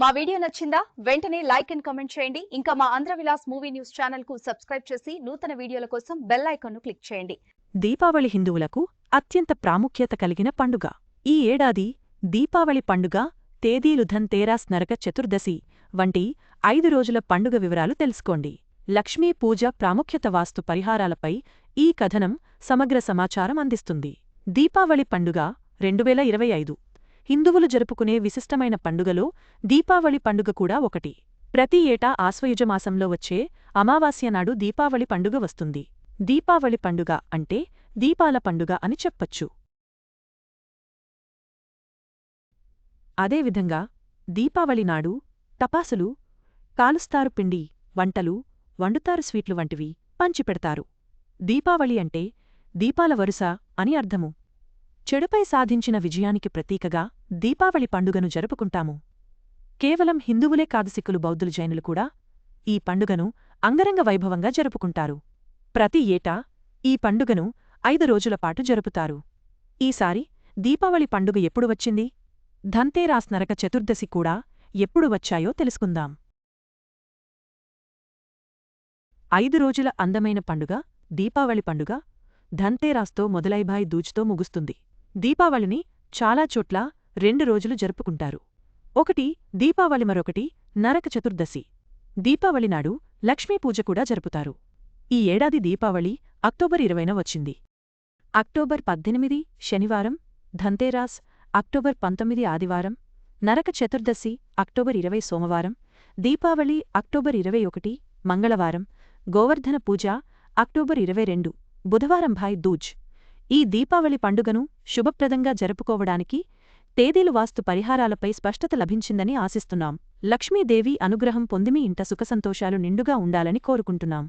మా వీడియో నచ్చిందా? వెంటనే లైక్ అండ్ కమెంట్ చేయండి. ఇంకా మా ఆంధ్ర విలాస్ మూవీ న్యూస్ ఛానల్కు సబ్స్క్రైబ్ చేసి నూతన వీడియోల కోసం బెల్ ఐకాన్ను క్లిక్ చేయండి. దీపావళి హిందువులకు అత్యంత ప్రాముఖ్యత కలిగిన పండుగ. ఈ ఏడాది దీపావళి పండుగ తేదీలు ధన్తేరాస్ నరక చతుర్దశి వంటి ఐదు రోజుల పండుగ వివరాలు తెలుసుకోండి. లక్ష్మీ పూజ ప్రాముఖ్యత వాస్తు పరిహారాలపై ఈ కథనం సమగ్ర సమాచారం అందిస్తుంది. దీపావళి పండుగ రెండువేల ఇరవై ఐదు హిందువులు జరుపుకునే విశిష్టమైన పండుగలో దీపావళి పండుగ కూడా ఒకటి. ప్రతి ఏటా ఆశ్వయుజమాసంలో వచ్చే అమావాస్య నాడు దీపావళి పండుగ వస్తుంది. దీపావళి పండుగ అంటే దీపాల పండుగ అని చెప్పచ్చు. అదేవిధంగా దీపావళి నాడు తపాసులు కాలుస్తారు పిండి వంటలు వండుతారు స్వీట్లు వంటివి పంచిపెడతారు దీపావళి అంటే దీపాల వరుస అని అర్థము. చెడుపై సాధించిన విజయానికి ప్రతీకగా దీపావళి పండుగను జరుపుకుంటాము. కేవలం హిందువులే కాదు సిక్కులు బౌద్ధులు జైనులు కూడా ఈ పండుగను అంగరంగ వైభవంగా జరుపుకుంటారు. ప్రతి ఏటా ఈ పండుగను ఐదు రోజులపాటు జరుపుతారు. ఈసారి దీపావళి పండుగ ఎప్పుడు వచ్చింది? ధంతేరాస్ నరక చతుర్దశి కూడా ఎప్పుడు వచ్చాయో తెలుసుకుందాం. ఐదు రోజుల అందమైన పండుగ దీపావళి పండుగ ధంతేరాస్తో మొదలైభాయ్ దూజ్తో ముగుస్తుంది. దీపావళిని చాలా చోట్ల రెండు రోజులు జరుపుకుంటారు. ఒకటి దీపావళి మరొకటి నరక చతుర్దశి. దీపావళి నాడు లక్ష్మీపూజ కూడా జరుపుతారు. ఈ ఏడాది దీపావళి అక్టోబర్ ఇరవైన వచ్చింది. అక్టోబర్ పద్దెనిమిది శనివారం ధంతేరాస్ అక్టోబర్ పంతొమ్మిది ఆదివారం నరక చతుర్దశి అక్టోబర్ ఇరవై సోమవారం దీపావళి అక్టోబర్ ఇరవై ఒకటి మంగళవారం గోవర్ధన పూజ అక్టోబర్ ఇరవై రెండు బుధవారం భాయ్ దూజ్. ఈ దీపావళి పండుగను శుభప్రదంగా జరుపుకోవడానికి తేదీలు వాస్తు పరిహారాలపై స్పష్టత లభించిందని ఆశిస్తున్నాం. లక్ష్మీదేవి అనుగ్రహం పొందిమి ఇంట సుఖసంతోషాలు నిండుగా ఉండాలని కోరుకుంటున్నాం.